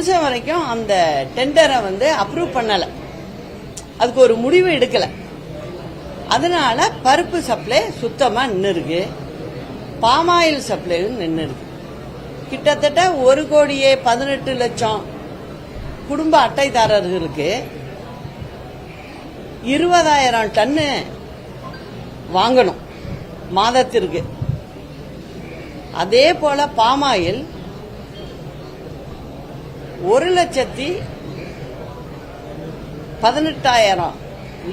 நிமிஷம் வரைக்கும் அந்த டெண்டரை வந்து அப்ரூவ் பண்ணல. அதுக்கு ஒரு முடிவு எடுக்கல. அதனால பருப்பு சப்ளை சுத்தமா நின்றுருக்கு பாமாயில் சப்ளையும் நின்றுருக்கு கிட்டத்தட்ட ஒரு கோடியே பதினெட்டு லட்சம் குடும்ப அட்டைதாரர்களுக்கு இருபதாயிரம் டன்னு வாங்கணும். மாதத்திற்கு. அதே போல பாமாயில் ஒரு லட்சத்தி பதினெட்டாயிரம்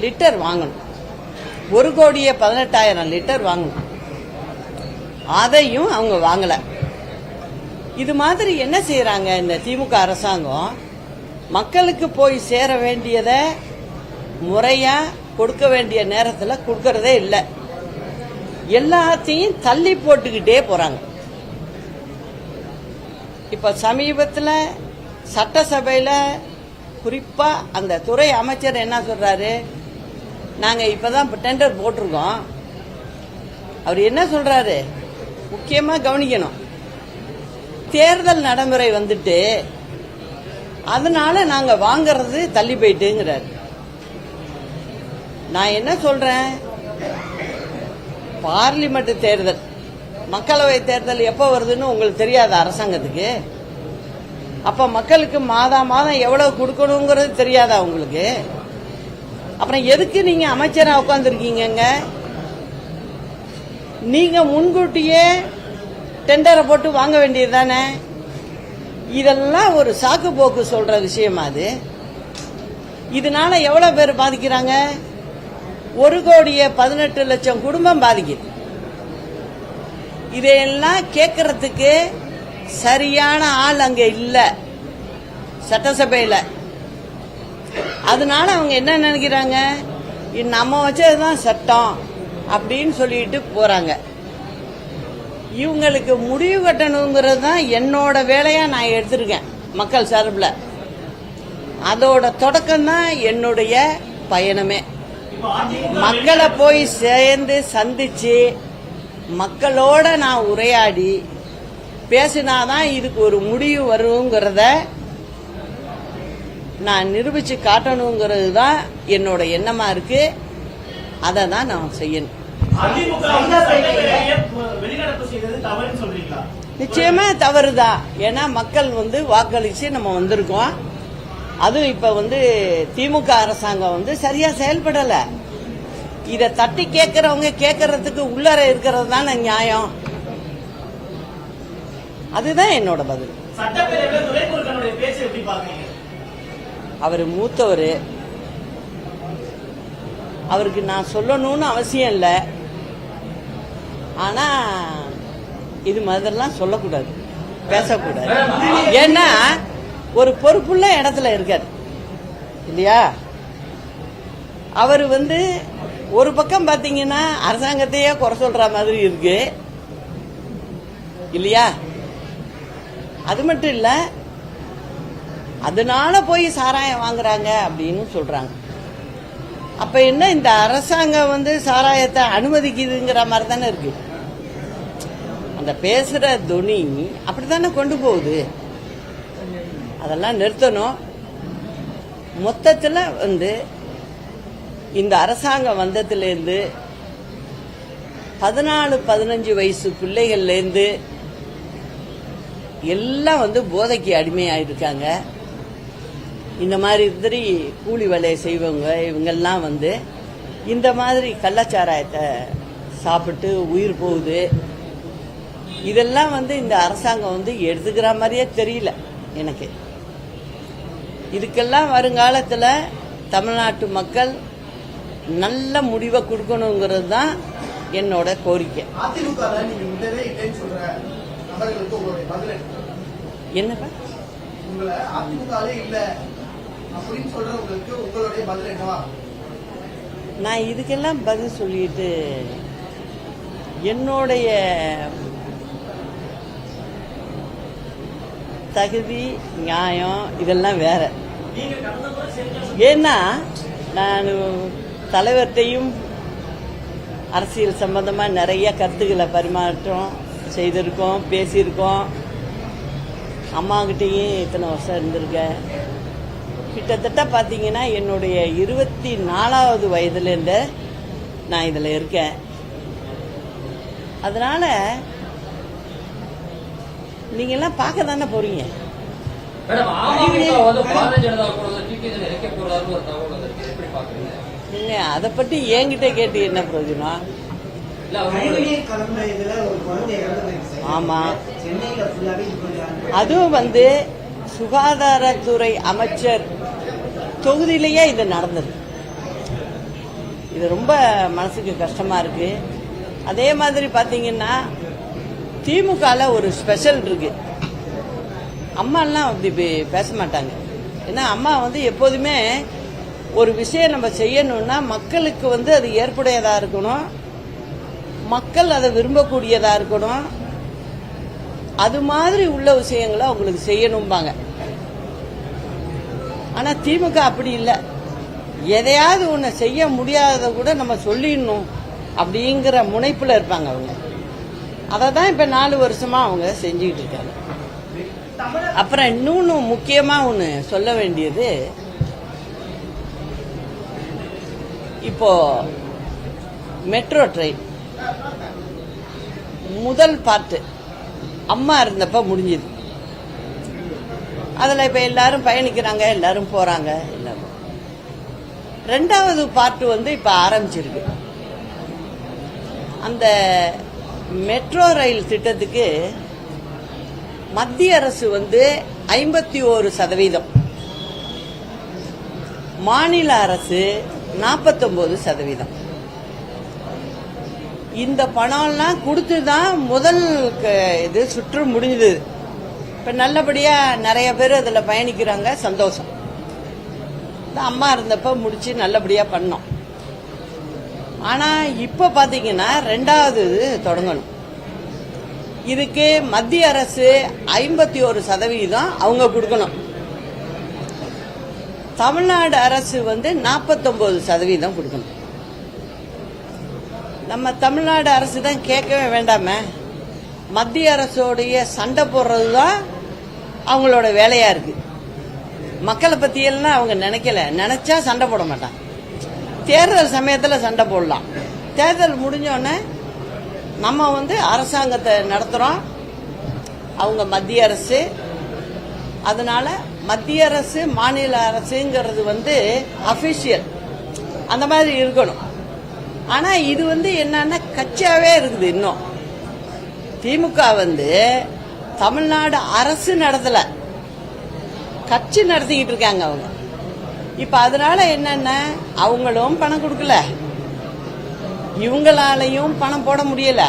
லிட்டர் வாங்கணும். ஒரு கோடியே பதினெட்டாயிரம் லிட்டர் வாங்கணும். அதையும் அவங்க வாங்கல. இது மாதிரி என்ன செய்யறாங்க இந்த திமுக அரசாங்கம்? மக்களுக்கு போய் சேர வேண்டியதை முறையா கொடுக்க வேண்டிய நேரத்தில் கொடுக்கறதே இல்லை. எல்லாத்தையும் தள்ளி போட்டுக்கிட்டே போறாங்க. இப்ப சமீபத்தில் சட்டசபையில் குறிப்பாக அந்த துறை அமைச்சர் என்ன சொல்கிறாரு நாங்கள் இப்போ தான் இப்போ டெண்டர் போட்டிருக்கோம். அவர் என்ன சொல்கிறாரு முக்கியமாக கவனிக்கணும். தேர்தல் நடைமுறை வந்துட்டு அதனால நாங்கள் வாங்கிறது தள்ளி போயிட்டுங்கிறார். நான் என்ன சொல்கிறேன் பார்லிமெண்ட் தேர்தல் மக்களவை தேர்தல் எப்போ வருதுன்னு உங்களுக்கு தெரியாத அரசாங்கத்துக்கு. அப்ப மக்களுக்கு மாதா மாதம் எவ்வளவு கொடுக்கணுங்கிறது தெரியாதா உங்களுக்கு? அப்புறம் எதுக்கு நீங்க அமைச்சரா உட்காந்துருக்கீங்க நீங்க முன்கூட்டியே டெண்டரை போட்டு வாங்க வேண்டியது தானே? இதெல்லாம் ஒரு சாக்கு போக்கு சொல்ற விஷயமா அது? இதனால எவ்வளவு பேர் பாதிக்கிறாங்க? ஒரு கோடியே பதினெட்டு லட்சம் குடும்பம் பாதிக்குது. இதையெல்லாம் கேட்கறதுக்கு சரியான ஆள் அங்க இல்ல. சட்டசபையில. அதனால அவங்க என்ன நினைக்கிறாங்க? நம்ம வச்சதுதான் சட்டம் அப்படின்னு சொல்லிட்டு போறாங்க. இவங்களுக்கு முடிவு கட்டணுங்கிறது தான் என்னோட வேலையா நான் எடுத்திருக்கேன் மக்கள் சார்பில். அதோட தொடக்கம் தான் என்னுடைய பயணமே. மக்களை போய் சேர்ந்து சந்திச்சு மக்களோட நான் உரையாடி பேசினாதான் இதுக்கு ஒரு முடிவு வருங்கிறத நான் நிரூபிச்சு காட்டணுங்கிறது தான் என்னோட எண்ணமா இருக்கு. அதை தான் நான் செய்யணும். நிச்சயமா தவறுதான் ஏன்னா மக்கள் வந்து வாக்களிச்சு நம்ம வந்திருக்கோம். அதுவும் இப்ப வந்து திமுக அரசாங்கம் வந்து சரியா செயல்படல. இத தட்டி கேட்கறவங்க கேட்கறதுக்கு உள்ளர இருக்கிறது தானே நியாயம். அதுதான் என்னோட பதில். அவர் மூத்தவர். அவருக்கு நான் சொல்லணும்னு அவசியம் இல்லை. ஆனா இது மாதிரிலாம் சொல்லக்கூடாது. பேசக்கூடாது. ஏன்னா ஒரு பொறுப்புள்ள இடத்துல இருக்காரு. இல்லையா? அவர் வந்து ஒரு பக்கம் பாத்தீங்கன்னா அரசாங்கத்தையே குறை சொல்ற மாதிரி இருக்கு. இல்லையா? அது மட்டும் இல்லை அதனால போய் சாராயம் வாங்குறாங்க அப்படின்னு சொல்றாங்க. அப்ப என்ன இந்த அரசாங்கம் வந்து சாராயத்தை அனுமதிக்குதுங்கிற மாதிரி தானே இருக்கு. அந்த பேசுற துணி அப்படித்தானே கொண்டு போகுது? அதெல்லாம் நிறுத்தணும். மொத்தத்தில் வந்து இந்த அரசாங்கம் வந்ததுலேருந்து பதினாலு பதினஞ்சு வயசு பிள்ளைகள்லேருந்து எல்லாம் வந்து போதைக்கு அடிமையாயிருக்காங்க. இந்த மாதிரி மாதிரி கூலி வேலையை செய்வங்க இவங்கெல்லாம் வந்து இந்த மாதிரி கள்ளச்சாராயத்தை சாப்பிட்டு உயிர் போகுது. இதெல்லாம் வந்து இந்த அரசாங்கம் வந்து எடுத்துக்கிற மாதிரியே தெரியல எனக்கு. இதுக்கெல்லாம் வருங்காலத்தில் தமிழ்நாட்டு மக்கள் நல்ல முடிவை கொடுக்கணுங்கிறது தான் என்னோட கோரிக்கை. உங்களுடைய பதில்? என்னப்பா? உங்களை அதிமுகவே இல்ல அப்படின்னு சொல்றவங்களுக்கு உங்களுடைய பதில் என்னவா? நான் இதுக்கெல்லாம் பதில் சொல்லிட்டு என்னுடைய தகுதி நியாயம் இதெல்லாம் வேற. ஏன்னா நான் தலைவர்கிட்டையும் அரசியல் சம்பந்தமா நிறைய கருத்துக்களை பரிமாற்றம் செய்திருக்கோம் பேசியிருக்கோம். அம்மாகிட்டேயும் இத்தனை வருஷம் இருந்திருக்கேன். கிட்டத்தட்ட பார்த்தீங்கன்னா என்னுடைய இருபத்தி நாலாவது வயதுலேருந்து நான் இதில் இருக்கேன். அதனால நீங்கெல்லாம் பார்க்க தானே போறீங்க? மேடம் அமமுக வந்து பாரதிய ஜனதா கூட டிடிஜி இணைக்க போறதான்னு ஒரு தகவல் வந்திருக்கு. எப்படி பாக்குறீங்க நீங்க அதை பற்றி என்கிட்ட கேட்டு என்ன பிரயோஜனம்? ஆமா. அதுவும் வந்து சுகாதாரத்துறை அமைச்சர் தொகுதியிலேயே இது நடந்தது. இது ரொம்ப மனசுக்கு கஷ்டமா இருக்கு. அதே மாதிரி பாத்தீங்கன்னா திமுகல ஒரு ஸ்பெஷல் இருக்கு. அம்மாலாம் அப்படி பேச மாட்டாங்க. ஏன்னா அம்மா வந்து எப்போதுமே ஒரு விஷயம் நம்ம செய்யணும்னா மக்களுக்கு வந்து அது ஏற்புடையதா இருக்கணும். மக்கள் அதை விரும்பக்கூடியதா இருக்கணும். அது மாதிரி உள்ள விஷயங்களை அவங்களுக்கு செய்யணும்பாங்க. ஆனா திமுக அப்படி இல்லை. எதையாவது ஒன்று செய்ய முடியாததை கூட நம்ம சொல்லிடணும் அப்படிங்கிற முனைப்புல இருப்பாங்க அவங்க. அதை தான் இப்ப நாலு வருஷமா அவங்க செஞ்சுக்கிட்டு இருக்காங்க. அப்புறம் இன்னொன்னு முக்கியமா ஒன்று சொல்ல வேண்டியது இப்போ மெட்ரோ ட்ரெயின். முதல் பார்ட்டு அம்மா இருந்தப்ப முடிஞ்சது. அதில் இப்போ எல்லாரும் பயணிக்கிறாங்க எல்லாரும் போறாங்க எல்லாரும். ரெண்டாவது பார்ட் வந்து இப்போ ஆரம்பிச்சிருக்கு. அந்த மெட்ரோ ரயில் திட்டத்துக்கு மத்திய அரசு வந்து ஐம்பத்தி ஓரு சதவீதம். மாநில அரசு நாற்பத்தொன்பது சதவீதம். இந்த பணம்லாம் கொடுத்து தான் முதல் க- இது சுற்று முடிஞ்சது. இப்போ நல்லபடியா நிறைய பேர் அதில் பயணிக்கிறாங்க சந்தோஷம். அம்மா இருந்தப்ப முடிச்சு நல்லபடியா பண்ணோம். ஆனா இப்ப பாத்தீங்கன்னா ரெண்டாவது தொடங்கணும். இதுக்கு மத்திய அரசு ஐம்பத்தி ஒரு சதவீதம் அவங்க கொடுக்கணும். தமிழ்நாடு அரசு வந்து நாற்பத்தொன்பது சதவீதம் கொடுக்கணும். நம்ம தமிழ்நாடு அரசு தான் கேட்கவே வேண்டாமே. மத்திய அரசோடைய சண்டை போடுறது தான் அவங்களோட வேலையா இருக்கு. மக்களை பத்தியெல்லாம் அவங்க நினைக்கல. நினைச்சா சண்டை போட மாட்டாங்க தேர்தல் சமயத்தில் சண்டை போடலாம். தேர்தல் முடிஞ்சோடனே நம்ம வந்து அரசாங்கத்தை நடத்துகிறோம் அவங்க மத்திய அரசு. அதனால மத்திய அரசு மாநில அரசுங்கிறது வந்து அஃபிஷியல் அந்த மாதிரி இருக்கணும். ஆனா இது வந்து என்னன்னா கச்சாவே இருக்குது இன்னும். திமுக வந்து தமிழ்நாடு அரசு நடத்தல. கட்சி நடத்திக்கிட்டு இருக்காங்க அவங்க. இப்ப அதனால என்னன்னா அவங்களும் பணம் கொடுக்கல. இவங்களாலையும் பணம் போட முடியல.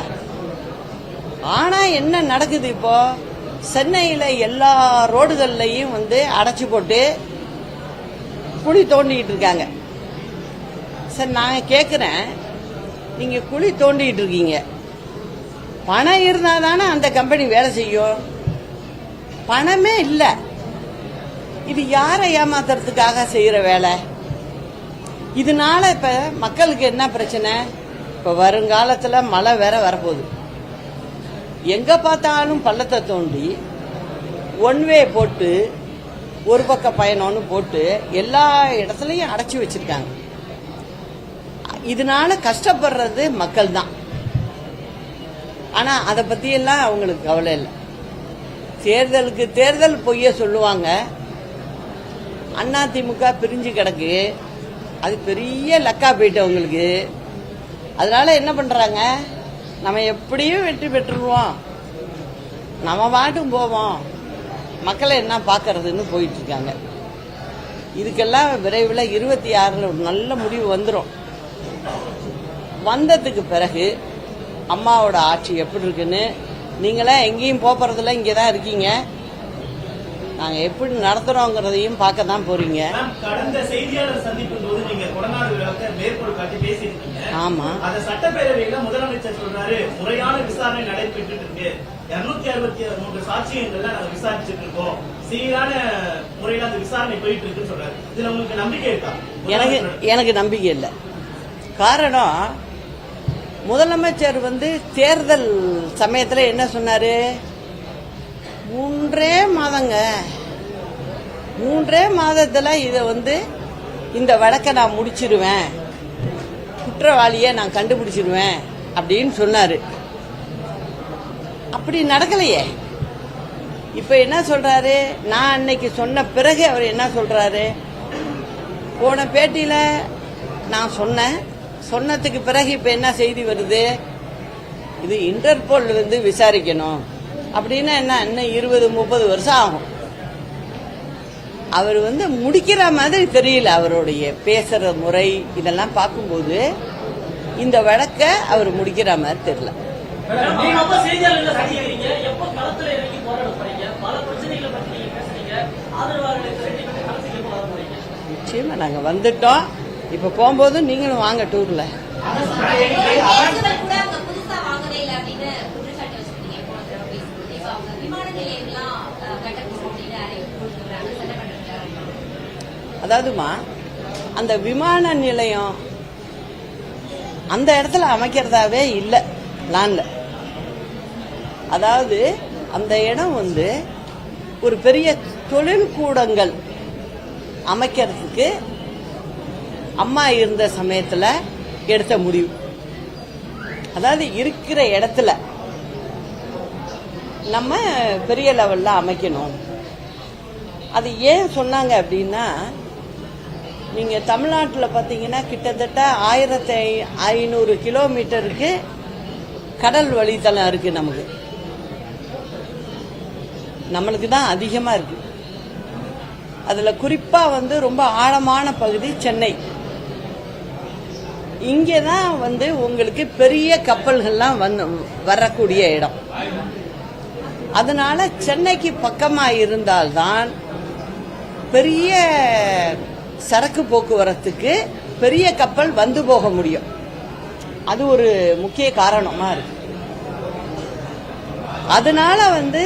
ஆனா என்ன நடக்குது இப்போ? சென்னையில எல்லா ரோடுகள்லையும் வந்து அடைச்சு போட்டு குழி தோண்டிக்கிட்டு இருக்காங்க. சரி நான் கேட்குறேன் நீங்க குழி தோண்டிக்கிட்டு இருக்கீங்க. பணம் இருந்தா தானே அந்த கம்பெனி வேலை செய்யும். பணமே இல்லை. இது யாரை ஏமாத்துறதுக்காக செய்யற வேலை? இதனால இப்ப மக்களுக்கு என்ன பிரச்சனை? இப்ப வருங்காலத்துல மழை வேற வரப்போகுது. எங்க பார்த்தாலும் பள்ளத்தை தோண்டி ஒன் வே போட்டு ஒரு பக்க பயணம்னு போட்டு எல்லா இடத்துலயும் அடைச்சி வச்சிருக்காங்க. இதனால கஷ்டப்படுறது மக்கள் தான் ஆனா அதை பத்தியெல்லாம் அவங்களுக்கு கவலை இல்லை. தேர்தலுக்கு தேர்தல் பொய்ய சொல்லுவாங்க. அண்ணா திமுக பிரிஞ்சு கிடக்கு. அது பெரிய லக்கா போயிட்டு அவங்களுக்கு. அதனால என்ன பண்றாங்க? நம்ம எப்படியும் வெற்றி பெற்றுருவோம். நம்ம பாட்டும் போவோம். மக்களை என்ன பார்க்கறதுன்னு போயிட்டு இருக்காங்க. இதுக்கெல்லாம் விரைவில் இருபத்தி ஆறில் ஒரு நல்ல முடிவு வந்துடும் வந்ததுக்கு பிறகு அம்மாவோட ஆட்சி எப்படி இருக்குன்னு நீங்களாம் எங்கேயும் போறதில்ல இங்கே தான் இருக்கீங்க. நாங்கள் எப்படி நடத்துகிறோங்கிறதையும் பார்க்க தான் போறீங்க. மேம், கடந்த செய்தியாளர் சந்திப்பின் போது நீங்க கொடநாடு விழாக்க மேற்கோள் காட்டி பேசியிருக்கீங்க. ஆமாம் அந்த சட்டப்பேரவையில முதலமைச்சர் சொல்றாரு முறையான விசாரணை நடைபெற்று இருக்கு. இருநூத்தி அறுபத்தி மூன்று சாட்சியங்கள்ல நாங்க விசாரிச்சுட்டு இருக்கோம். சீரான முறையில அந்த விசாரணை போயிட்டு இருக்குன்னு சொல்றாரு. இதுல உங்களுக்கு நம்பிக்கை இருக்கா? எனக்கு எனக்கு நம்பிக்கை இல்லை. காரணம் முதலமைச்சர் வந்து தேர்தல் சமயத்தில் என்ன சொன்னாரு? மூன்றே மாதங்க மூன்றே மாதத்தில் இதை வந்து இந்த வழக்கை நான் முடிச்சிருவேன். குற்றவாளியை நான் கண்டுபிடிச்சிருவேன் அப்படின்னு சொன்னாரு. அப்படி நடக்கலையே. இப்ப என்ன சொல்றாரு? நான் அன்னைக்கு சொன்ன பிறகு அவர் என்ன சொல்றாரு? போன பேட்டியில நான் சொன்னேன். சொன்னதுக்கு பிறகு இப்ப என்ன செய்தி வருது? இது இன்டர்போல் வந்து விசாரிக்கணும். அப்படின்னா என்ன? இன்னும் இருபது முப்பது வருஷம் ஆகும். அவர் வந்து முடிக்கிற மாதிரி தெரியல அவருடைய பேசுற முறை இதெல்லாம் பார்க்கும்போது இந்த வழக்க அவர் முடிக்கிற மாதிரி தெரியல. நிச்சயமா நாங்க வந்துட்டோம். இப்போ போகும்போது நீங்களும் வாங்க டூரில் அதாவதுமா அந்த விமான நிலையம் அந்த இடத்துல அமைக்கிறதாவே இல்லை பிளான்ல அதாவது அந்த இடம் வந்து ஒரு பெரிய தொழில் கூடங்கள் அமைக்கிறதுக்கு அம்மா இருந்த சமயத்துல எடுத்த முடிவு. அதாவது இருக்கிற இடத்துல நம்ம பெரிய லெவல்ல அமைக்கணும். அது ஏன் சொன்னாங்க அப்படின்னா நீங்க தமிழ்நாட்டில் பார்த்தீங்கன்னா கிட்டத்தட்ட ஆயிரத்தி ஐநூறு கிலோமீட்டருக்கு கடல் வழித்தளம் இருக்கு நமக்கு. நம்மளுக்கு தான் அதிகமா இருக்கு. அதுல குறிப்பா வந்து ரொம்ப ஆழமான பகுதி சென்னை. இங்கே தான் வந்து உங்களுக்கு பெரிய கப்பல்கள்லாம் வந்து வரக்கூடிய இடம். அதனால சென்னைக்கு பக்கமாக இருந்தால்தான் பெரிய சரக்கு போக்குவரத்துக்கு பெரிய கப்பல் வந்து போக முடியும். அது ஒரு முக்கிய காரணமாக இருக்கு. அதனால வந்து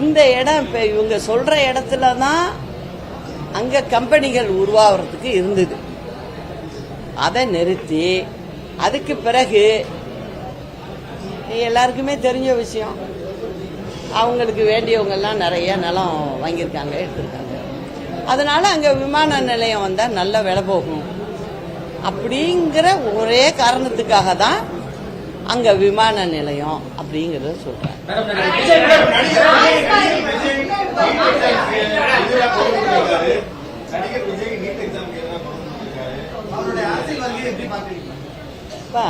இந்த இடம் இப்போ இவங்க சொல்ற இடத்துல தான் அங்கே கம்பெனிகள் உருவாகிறதுக்கு இருந்தது. அதை நிறுத்தி அதுக்கு பிறகு எல்லாருக்குமே தெரிஞ்ச விஷயம். அவங்களுக்கு வேண்டியவங்கெல்லாம் நிறைய நிலம் வாங்கியிருக்காங்க எடுத்திருக்காங்க. அதனால அங்கே விமான நிலையம் வந்தால் நல்ல விலை போகும். அப்படிங்கிற ஒரே காரணத்துக்காக தான் அங்க விமான நிலையம் அப்படிங்கறத சொல்றேன் நடிகர் விஜய் இப்போ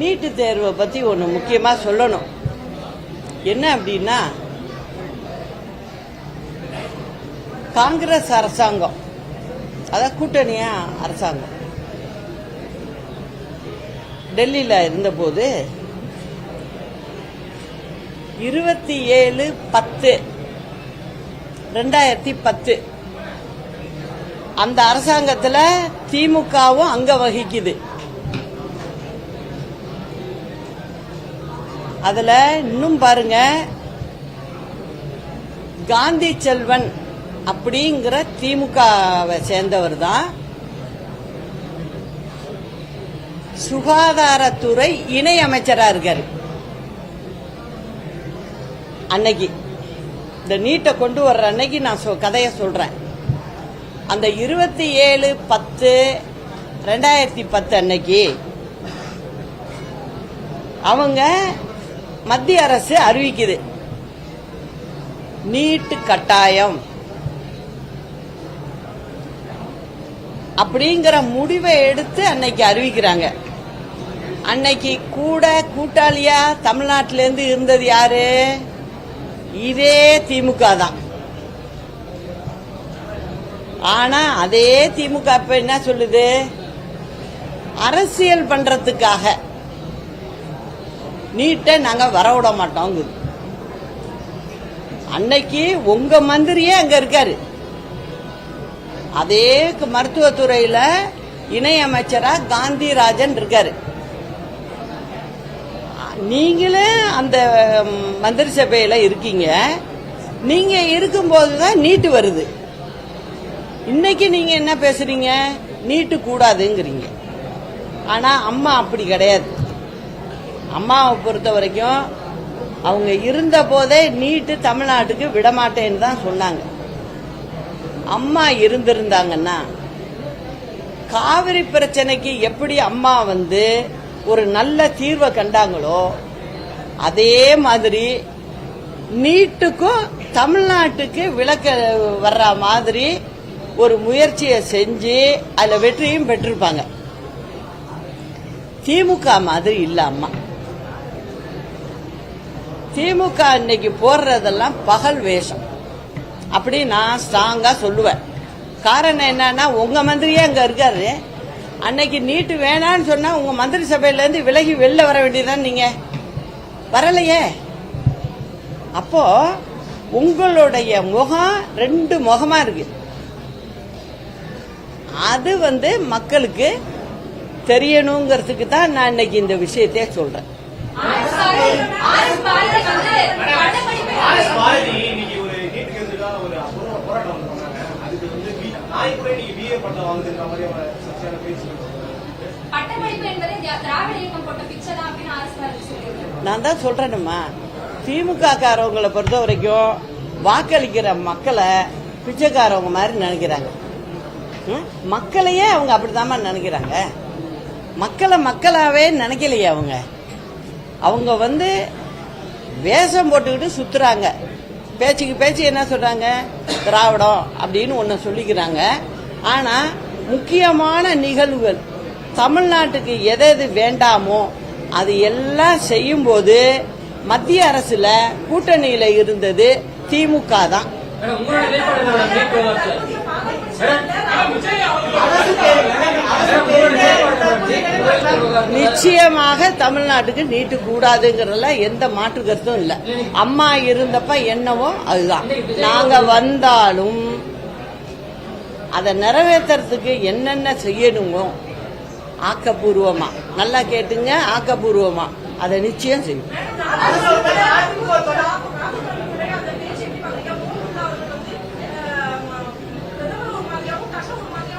நீட்டு தேர்வை பற்றி ஒன்று முக்கியமாக சொல்லணும். என்ன அப்படின்னா காங்கிரஸ் அரசாங்கம். அதாவது கூட்டணியா அரசாங்கம். டெல்லியில் இருந்தபோது இருபத்தி ஏழு பத்து ரெண்டாயிரத்தி பத்து அந்த அரசாங்கத்துல திமுகவும் அங்க வகிக்குது. அதுல இன்னும் பாருங்க காந்தி செல்வன் அப்படிங்கிற திமுகவை சேர்ந்தவர் தான். சுகாதாரத்துறை இணை அமைச்சரா இருக்காரு. அன்னைக்கு இந்த நீட்டை கொண்டு வர்ற அன்னைக்கு நான் சொ- கதையை சொல்றேன். அந்த இருபத்தி ஏழு பத்து ரெண்டாயிரத்தி பத்து அன்னைக்கு அவங்க மத்திய அரசு அறிவிக்குது. நீட்டு கட்டாயம். அப்படிங்கிற முடிவை எடுத்து அன்னைக்கு அறிவிக்கிறாங்க. அன்னைக்கு கூட கூட்டாளியா தமிழ்நாட்டிலேருந்து இருந்தது யாரு? இதே திமுக தான். ஆனா அதே திமுக இப்ப என்ன சொல்லுது? அரசியல் பண்றதுக்காக. நீட்டை நாங்க வரவிட மாட்டோங்குது. அன்னைக்கு உங்க மந்திரியே அங்க இருக்காரு. அதே மருத்துவத்துறையில இணையமைச்சரா காந்திராஜன் இருக்காரு. நீங்களே அந்த மந்திரி சபையில இருக்கீங்க. நீங்க இருக்கும்போது தான் நீட்டு வருது. இன்னைக்கு நீங்க என்ன பேசுறீங்க? நீட்டு கூடாதுங்கிறீங்க. ஆனா அம்மா அப்படி கிடையாது. அம்மாவை பொறுத்த வரைக்கும் அவங்க இருந்த போதே நீட்டு தமிழ்நாட்டுக்கு விடமாட்டேன்னு தான் சொன்னாங்க. அம்மா இருந்திருந்தாங்கன்னா காவிரி பிரச்சனைக்கு எப்படி அம்மா வந்து ஒரு நல்ல தீர்வை கண்டாங்களோ அதே மாதிரி நீட்டுக்கும் தமிழ்நாட்டுக்கு விளக்க வர்ற மாதிரி ஒரு முயற்சியை செஞ்சு அதில் வெற்றியும் பெற்றிருப்பாங்க. திமுக மாதிரி இல்ல அம்மா திமுக இன்னைக்கு போடுறதெல்லாம் பகல் வேஷம். அப்படி நான் ஸ்ட்ராங்கா சொல்லுவேன். காரணம் என்னன்னா உங்க மந்திரியே அங்க இருக்காரு. அன்னைக்கு நீட்டு வேணான்னு சொன்னா உங்க மந்திரி சபையில இருந்து விலகி வெளில வர வேண்டியதுதான் நீங்க? வரலையே. அப்போ உங்களுடைய முகம் ரெண்டு முகமா இருக்கு. அது வந்து மக்களுக்கு தெரியணுங்கிறதுக்கு தான் நான் இன்னைக்கு இந்த விஷயத்தையே சொல்றேன். நான் தான் சொல்றேனுமா. திமுக காரவங்களை பொறுத்த வரைக்கும் வாக்களிக்கிற மக்களை பிச்சைக்காரவங்க மாதிரி நினைக்கிறாங்க. மக்களையே அவங்க அப்படிதாம்மா நினைக்கிறாங்க. மக்களை மக்களாவே நினைக்கலையே அவங்க. அவங்க வந்து வேஷம் போட்டுக்கிட்டு சுத்துறாங்க. பேச்சுக்கு பேச்சு என்ன சொல்றாங்க? திராவிடம் அப்படின்னு ஒன்று சொல்லிக்கிறாங்க. ஆனா முக்கியமான நிகழ்வுகள் தமிழ்நாட்டுக்கு எது எது வேண்டாமோ அது எல்லாம் செய்யும்போது மத்திய அரசுல கூட்டணியில இருந்தது திமுக தான். மேடம் வேட்பாளர்களோட நிச்சயமாக தமிழ்நாட்டுக்கு நீட்டு கூடாதுங்கிறதுல எந்த மாற்று கருத்தும் இல்ல அம்மா இருந்தப்ப என்னவோ அதுதான் நாங்க வந்தாலும் அதை நிறைவேற்றுறதுக்கு என்னென்ன செய்யணுமோ ஆக்கப்பூர்வமா நல்லா கேட்டுங்க ஆக்கப்பூர்வமா அதை நிச்சயம் செய்யும்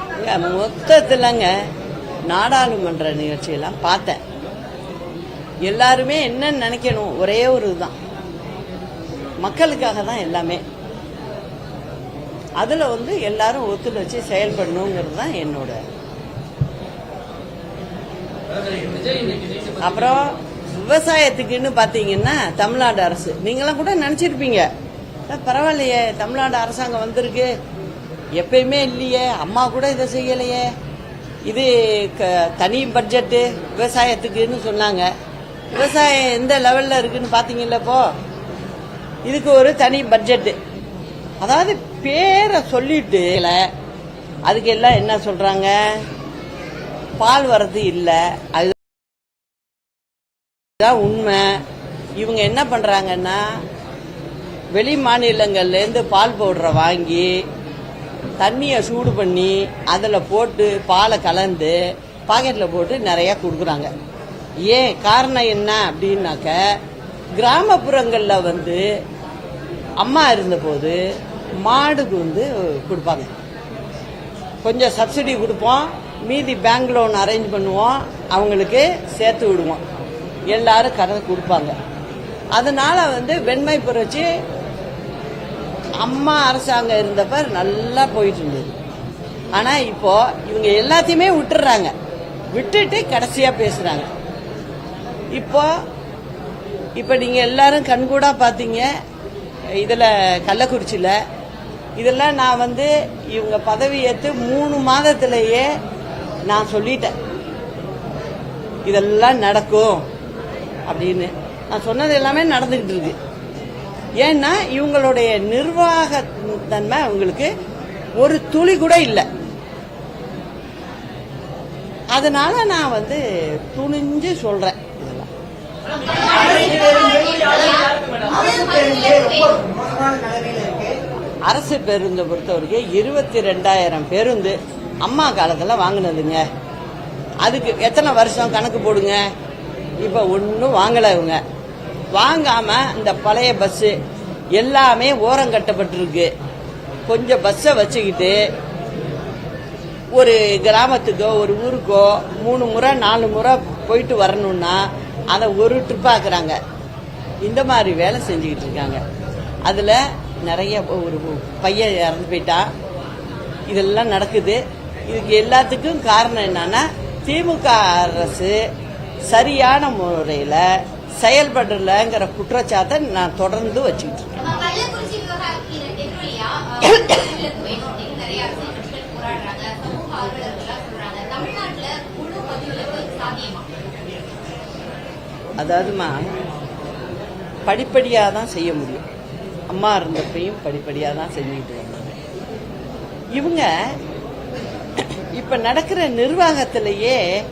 ஏங்க, மொத்தத்துலங்க நாடாளுமன்ற நிகழ்ச்சியெல்லாம் பார்த்தேன். எல்லாருமே என்ன நினைக்கணும். ஒரே ஒரு இதுதான். மக்களுக்காக தான் எல்லாமே. அதுல வந்து எல்லாரும் ஒத்துழைச்சு செயல்படணுங்கிறது தான் என்னோட அப்புறம் விவசாயத்துக்குன்னு பாத்தீங்கன்னா தமிழ்நாடு அரசு. நீங்களாம் கூட நினைச்சிருப்பீங்க. பரவாயில்லையே தமிழ்நாடு அரசாங்கம் வந்திருக்கு. எப்பயுமே இல்லையே அம்மா கூட இதை செய்யலையே. இது க- தனி பட்ஜெட்டு விவசாயத்துக்குன்னு சொன்னாங்க. விவசாயம் எந்த லெவலில் இருக்குன்னு பார்த்தீங்கல்ல இப்போ? இதுக்கு ஒரு தனி பட்ஜெட்டு அதாவது பேரை சொல்லிட்டு அதுக்கு எல்லாம் என்ன சொல்கிறாங்க பால் வரது இல்லை அது உண்மை. இவங்க என்ன பண்ணுறாங்கன்னா வெளி மாநிலங்கள்லேருந்து பால் பவுடரை வாங்கி தண்ணியை சூடு பண்ணி அதில் போட்டு பாலை கலந்து பாக்கெட்டில் போட்டு நிறையா கொடுக்குறாங்க. ஏன்? காரணம் என்ன அப்படின்னாக்க கிராமப்புறங்களில் வந்து அம்மா இருந்தபோது மாடுக்கு வந்து கொடுப்பாங்க. கொஞ்சம் சப்சிடி கொடுப்போம் மீதி பேங்க் லோன் அரேஞ்ச் பண்ணுவோம் அவங்களுக்கு சேர்த்து விடுவோம். எல்லாரும் கடன் கொடுப்பாங்க. அதனால வந்து வெண்மை புரட்சி அம்மா அரசாங்கம் இருந்தப்ப நல்லா போயிட்டு இருந்தது. ஆனா இப்போ இவங்க எல்லாத்தையுமே விட்டுறாங்க. விட்டுட்டு கடைசியா பேசுறாங்க. இப்போ இப்போ நீங்க எல்லாரும் கண்கூடா பாத்தீங்க. இதுல கள்ளக்குறிச்சியில. இதெல்லாம் நான் வந்து இவங்க பதவி ஏற்று மூணு மாதத்திலேயே நான் சொல்லிட்டேன். இதெல்லாம் நடக்கும் அப்படின்னு. நான் சொன்னது எல்லாமே நடந்துகிட்டு இருக்கு. ஏன்னா இவங்களுடைய நிர்வாக தன்மை அவங்களுக்கு ஒரு துளி கூட இல்லை. அதனால நான் வந்து துணிஞ்சு சொல்றேன் இதெல்லாம். அரசு பேருந்தே அரசு பேருந்தை பொறுத்தவரைக்கும் இருபத்தி ரெண்டாயிரம் பேருந்து அம்மா காலத்தில் வாங்கினதுங்க. அதுக்கு எத்தனை வருஷம் கணக்கு போடுங்க? இப்போ ஒன்றும் வாங்கலை இவங்க. வாங்காம இந்த பழைய பஸ்ஸு எல்லாமே ஓரம் கட்டப்பட்டிருக்கு. கொஞ்சம் பஸ்ஸை வச்சுக்கிட்டு ஒரு கிராமத்துக்கோ ஒரு ஊருக்கோ மூணு முறை நாலு முறை போயிட்டு வரணும்னா அதை ஒரு ட்ரிப்பாக்குறாங்க இந்த மாதிரி வேலை செஞ்சுக்கிட்டு இருக்காங்க. அதில் நிறைய ஒரு பையன் இறந்து போயிட்டா. இதெல்லாம் நடக்குது. இதுக்கு எல்லாத்துக்கும் காரணம் என்னன்னா திமுக அரசு சரியான முறையில் செயல்படலைங்கிற குற்றச்சாட்டை நான் தொடர்ந்து வச்சுக்கிட்டு இருக்கேன். அதாவதுமா படிப்படியாக தான் செய்ய முடியும். அம்மா இருந்தப்பையும் படிப்படியாக தான் செஞ்சுக்கிட்டு வந்தாங்க. இவங்க இப்ப நடக்கிற நிர்வாகத்திலேயே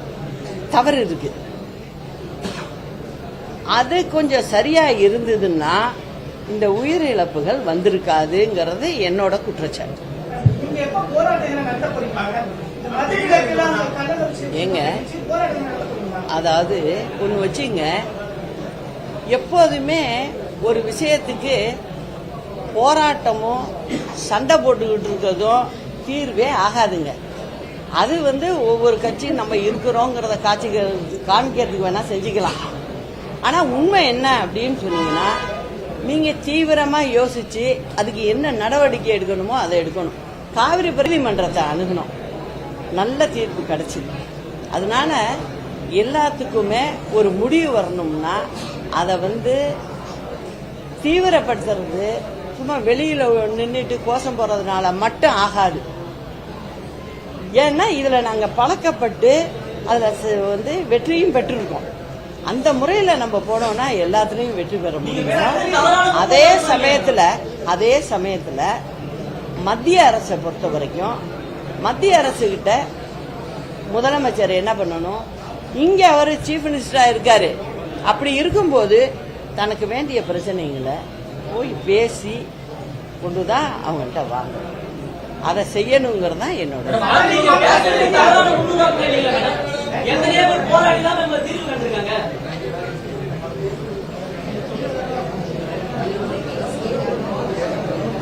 தவறு இருக்கு. அது கொஞ்சம் சரியா இருந்ததுன்னா இந்த உயிரிழப்புகள் வந்திருக்காதுங்கிறது என்னோட குற்றச்சாட்டு. ஏங்க? அதாவது ஒன்று வச்சுங்க எப்போதுமே ஒரு விஷயத்துக்கு போராட்டமும் சண்டை போட்டுக்கிட்டு இருக்கிறதும் தீர்வே ஆகாதுங்க. அது வந்து ஒவ்வொரு கட்சியும் நம்ம இருக்கிறோங்கிறத காட்சி காமிக்கிறதுக்கு வேணா செஞ்சுக்கலாம். ஆனா உண்மை என்ன அப்படின்னு சொன்னீங்கன்னா நீங்க தீவிரமா யோசிச்சு அதுக்கு என்ன நடவடிக்கை எடுக்கணுமோ அதை எடுக்கணும். காவிரி பிரதிமன்றத்தை அணுகணும். நல்ல தீர்ப்பு கிடைச்சிது. அதனால எல்லாத்துக்குமே ஒரு முடிவு வரணும்னா அதை வந்து தீவிரப்படுத்துறது சும்மா வெளியில நின்றுட்டு கோஷம் போறதுனால மட்டும் ஆகாது. ஏன்னா இதுல நாங்க பழக்கப்பட்டு அதுல வந்து வெற்றியும் பெற்றிருக்கோம். அந்த முறையில நம்ம போனோம்னா எல்லாத்துலயும் வெற்றி பெற முடியும்? அதே சமயத்துல அதே சமயத்துல மத்திய அரசை பொறுத்த வரைக்கும் மத்திய அரசு கிட்ட முதலமைச்சர் என்ன பண்ணணும்? இங்க அவர் சீஃப் மினிஸ்டரா இருக்காரு. அப்படி இருக்கும்போது தனக்கு வேண்டிய பிரச்சனைகளை போய் பேசி கொண்டு தான் அவங்கள்ட்ட வாங்கணும். அதை செய்யணுங்கிறது தான் என்னோட எந்த நேபர் போராடி தான் நம்ம தீர்வு கண்டிருக்காங்க.